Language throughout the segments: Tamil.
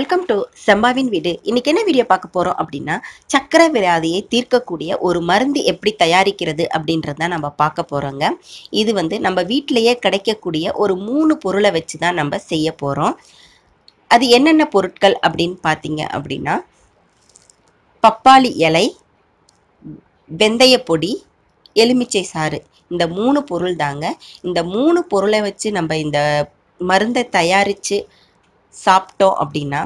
வெல்கம் டு செம்பாவின் வீடு இன்னைக்கு என்ன வீடியோ பார்க்க போறோம் அப்படின்னா சக்கரை வியாதியை தீர்க்கக்கூடிய ஒரு மருந்து எப்படி தயாரிக்கிறது அப்படின்றத நம்ம பார்க்க போறோங்க. இது வந்து நம்ம வீட்டிலேயே கிடைக்கக்கூடிய ஒரு மூணு பொருளை வச்சு தான் நம்ம செய்ய போறோம். அது என்னென்ன பொருட்கள் அப்படின்னு பார்த்தீங்க அப்படின்னா பப்பாளி இலை வெந்தய பொடி எலுமிச்சை சாறு. இந்த மூணு பொருள் தாங்க. இந்த மூணு பொருளை வச்சு நம்ம இந்த மருந்தை தயாரித்து சாப்பிட்டோம் அப்படின்னா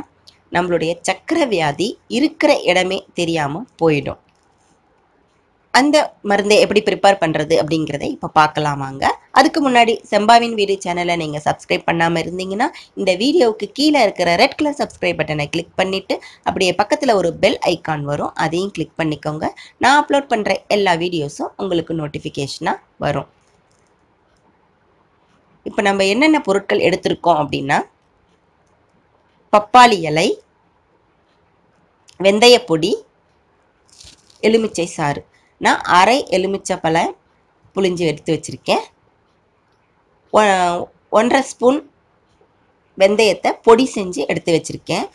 நம்மளுடைய சக்கர வியாதி இருக்கிற இடமே தெரியாமல் போயிடும். அந்த மருந்தை எப்படி ப்ரிப்பேர் பண்ணுறது அப்படிங்கிறத இப்போ பார்க்கலாமாங்க அதுக்கு முன்னாடி செம்பாவின் வீடு சேனலை நீங்கள் சப்ஸ்கிரைப் பண்ணாமல் இருந்தீங்கன்னா இந்த வீடியோவுக்கு கீழே இருக்கிற ரெட் கலர் சப்ஸ்கிரைப் பட்டனை கிளிக் பண்ணிவிட்டு அப்படியே பக்கத்தில் ஒரு பெல் ஐக்கான் வரும். அதையும் கிளிக் பண்ணிக்கோங்க. நான் அப்லோட் பண்ணுற எல்லா வீடியோஸும் உங்களுக்கு நோட்டிஃபிகேஷனாக வரும். இப்போ நம்ம என்னென்ன பொருட்கள் எடுத்திருக்கோம் அப்படின்னா பப்பாளி இலை வெந்தயப்பொடி எலுமிச்சை சாறு. நான் அரை எலுமிச்சை பழம் புளிஞ்சு எடுத்து வச்சுருக்கேன். ஒன்றரை ஸ்பூன் வெந்தயத்தை பொடி செஞ்சு எடுத்து வச்சுருக்கேன்.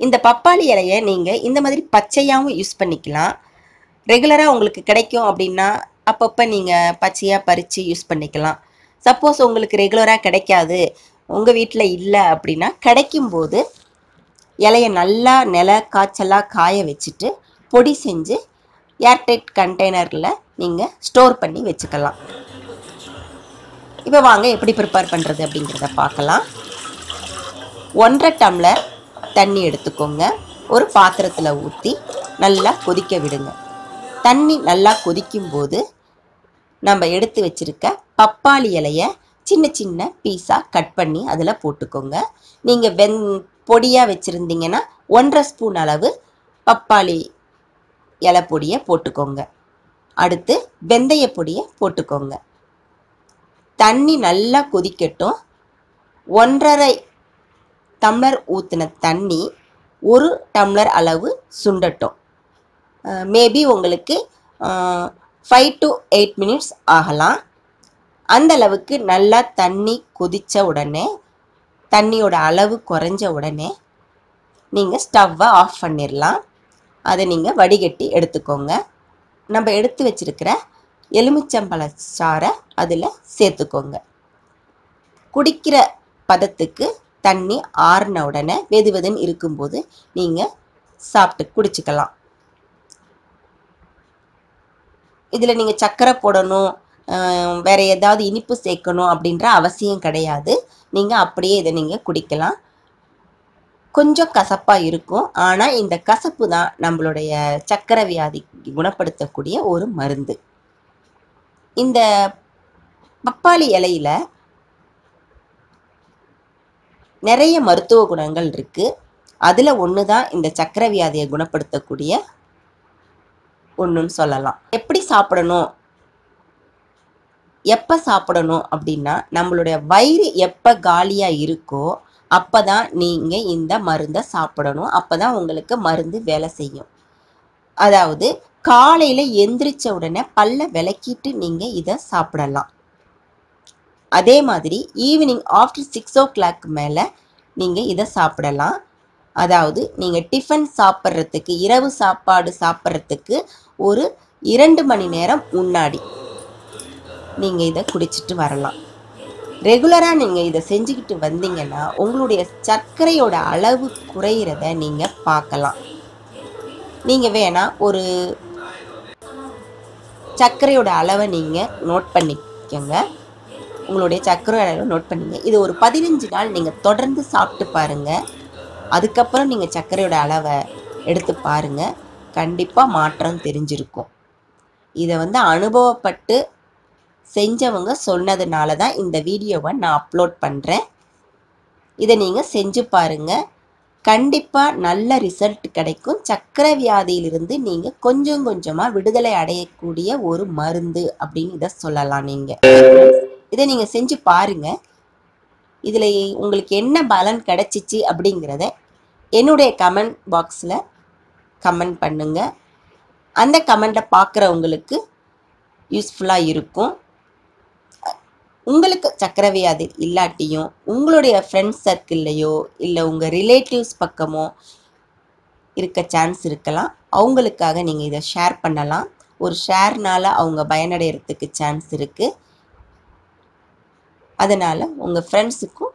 இந்த பப்பாளி இலையை நீங்கள் இந்த மாதிரி பச்சையாகவும் யூஸ் பண்ணிக்கலாம். ரெகுலராக உங்களுக்கு கிடைக்கும் அப்படின்னா அப்பப்போ நீங்கள் பச்சையாக பறித்து யூஸ் பண்ணிக்கலாம். சப்போஸ் உங்களுக்கு ரெகுலராக கிடைக்காது உங்கள் வீட்டில் இல்லை அப்படின்னா கிடைக்கும்போது இலையை நல்லா நில காய்ச்சலாக காய வச்சுட்டு பொடி செஞ்சு ஏர்டைட் கண்டெய்னரில் நீங்கள் ஸ்டோர் பண்ணி வச்சுக்கலாம். இப்போ வாங்க எப்படி ப்ரிப்பேர் பண்ணுறது அப்படிங்கிறத பார்க்கலாம். ஒன்றரை டம்ளர் தண்ணி எடுத்துக்கோங்க. ஒரு பாத்திரத்தில் ஊற்றி நல்லா கொதிக்க விடுங்க. தண்ணி நல்லா கொதிக்கும் போது நம்ம எடுத்து வச்சுருக்க பப்பாளி இலையை சின்ன சின்ன பீஸாக கட் பண்ணி அதில் போட்டுக்கோங்க. நீங்கள் வெந் பொடியாக வச்சுருந்தீங்கன்னா ஒன்றரை ஸ்பூன் அளவு பப்பாளி இலை பொடியை போட்டுக்கோங்க. அடுத்து வெந்தய பொடியை போட்டுக்கோங்க. தண்ணி நல்லா கொதிக்கட்டும். ஒன்றரை டம்ளர் ஊற்றின தண்ணி ஒரு டம்ளர் அளவு சுண்டட்டும். மேபி உங்களுக்கு ஃபைவ் டு எயிட் மினிட்ஸ் ஆகலாம். அந்த அளவுக்கு நல்லா தண்ணி கொதித்த உடனே தண்ணியோட அளவு குறைஞ்ச உடனே நீங்கள் ஸ்டவ்வை ஆஃப் பண்ணிடலாம் அதை நீங்கள் வடிகட்டி எடுத்துக்கோங்க. நம்ம எடுத்து வச்சுருக்கிற எலுமிச்சம்பழ சாறை அதில் சேர்த்துக்கோங்க. குடிக்கிற பதத்துக்கு தண்ணி ஆறின உடனே வெது வெதுன்னு இருக்கும்போது நீங்கள் சாப்பிட்டு குடிச்சிக்கலாம். இதில் நீங்கள் சர்க்கரை போடணும். வேறு ஏதாவது இனிப்பு சேர்க்கணும் அப்படின்ற அவசியம் கிடையாது. நீங்கள் அப்படியே இதை நீங்கள் குடிக்கலாம். கொஞ்சம் கசப்பாக இருக்கும். ஆனால் இந்த கசப்பு தான் நம்மளுடைய சக்கரை வியாதி குணப்படுத்தக்கூடிய ஒரு மருந்து. இந்த பப்பாளி இலையில் நிறைய மருத்துவ குணங்கள் இருக்குது அதில் ஒன்று தான் இந்த சக்கரை வியாதியை குணப்படுத்தக்கூடிய ஒன்றுன்னு சொல்லலாம். எப்படி சாப்பிடணும் எப்போ சாப்பிடணும் அப்படின்னா நம்மளுடைய வயிறு எப்போ காலியாக இருக்கோ அப்போ தான் நீங்கள் இந்த மருந்தை சாப்பிடணும். அப்போ தான் உங்களுக்கு மருந்து வேலை செய்யும். அதாவது காலையில் எந்திரிச்ச உடனே பல்ல விளக்கிட்டு நீங்கள் இதை சாப்பிடலாம். அதே மாதிரி evening after six o'clock மேலே நீங்கள் இதை சாப்பிடலாம். அதாவது நீங்கள் டிஃபன் சாப்பிட்றதுக்கு இரவு சாப்பாடு சாப்பிட்றதுக்கு ஒரு இரண்டு மணி நேரம் முன்னாடி. நீங்கள் இதை குடிச்சிட்டு வரலாம். ரெகுலராக நீங்கள் இதை செஞ்சுக்கிட்டு வந்தீங்கன்னா உங்களுடைய சர்க்கரையோட அளவு குறையிறத நீங்கள் பார்க்கலாம். நீங்கள் வேணால் ஒரு சர்க்கரையோட அளவை நீங்கள் நோட் பண்ணிக்கோங்க. உங்களுடைய சர்க்கரை அளவை நோட் பண்ணிங்க. இது ஒரு பதினஞ்சு நாள் நீங்கள் தொடர்ந்து சாப்பிட்டு பாருங்கள் அதுக்கப்புறம் நீங்கள் சர்க்கரையோட அளவை எடுத்து பாருங்கள் கண்டிப்பாக மாற்றம் தெரிஞ்சிருக்கும். இதை வந்து அனுபவப்பட்டு செஞ்சவங்க சொன்னதுனால தான் இந்த வீடியோவை நான் அப்லோட் பண்ணுறேன் இதை நீங்கள் செஞ்சு பாருங்கள் கண்டிப்பாக நல்ல ரிசல்ட் கிடைக்கும். சக்கரை வியாதியிலிருந்து நீங்கள் கொஞ்சம் கொஞ்சமாக விடுதலை அடையக்கூடிய ஒரு மருந்து அப்படின்னு இதை சொல்லலாம் நீங்கள் இதை நீங்கள் செஞ்சு பாருங்கள் இதில் உங்களுக்கு என்ன பலன் கிடைச்சிச்சு அப்படிங்கிறத என்னுடைய கமெண்ட் பாக்ஸில் கமெண்ட் பண்ணுங்கள் அந்த கமெண்ட்டை பார்க்குறவங்களுக்கு யூஸ்ஃபுல்லாக இருக்கும். உங்களுக்கு சக்கரை வியாதி இல்லாட்டியும் உங்களுடைய ஃப்ரெண்ட்ஸ் சர்க்கிள்லையோ இல்லை உங்கள் ரிலேட்டிவ்ஸ் பக்கமோ இருக்க சான்ஸ் இருக்கலாம். அவங்களுக்காக நீங்கள் இதை ஷேர் பண்ணலாம். ஒரு ஷேர்னால் அவங்க பயனடைகிறதுக்கு சான்ஸ் இருக்குது அதனால் உங்கள் ஃப்ரெண்ட்ஸுக்கும்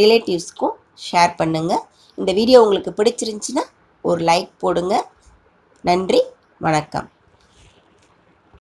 ரிலேட்டிவ்ஸ்க்கும் ஷேர் பண்ணுங்கள் இந்த வீடியோ உங்களுக்கு பிடிச்சிருந்துச்சின்னா ஒரு லைக் போடுங்க. நன்றி வணக்கம்.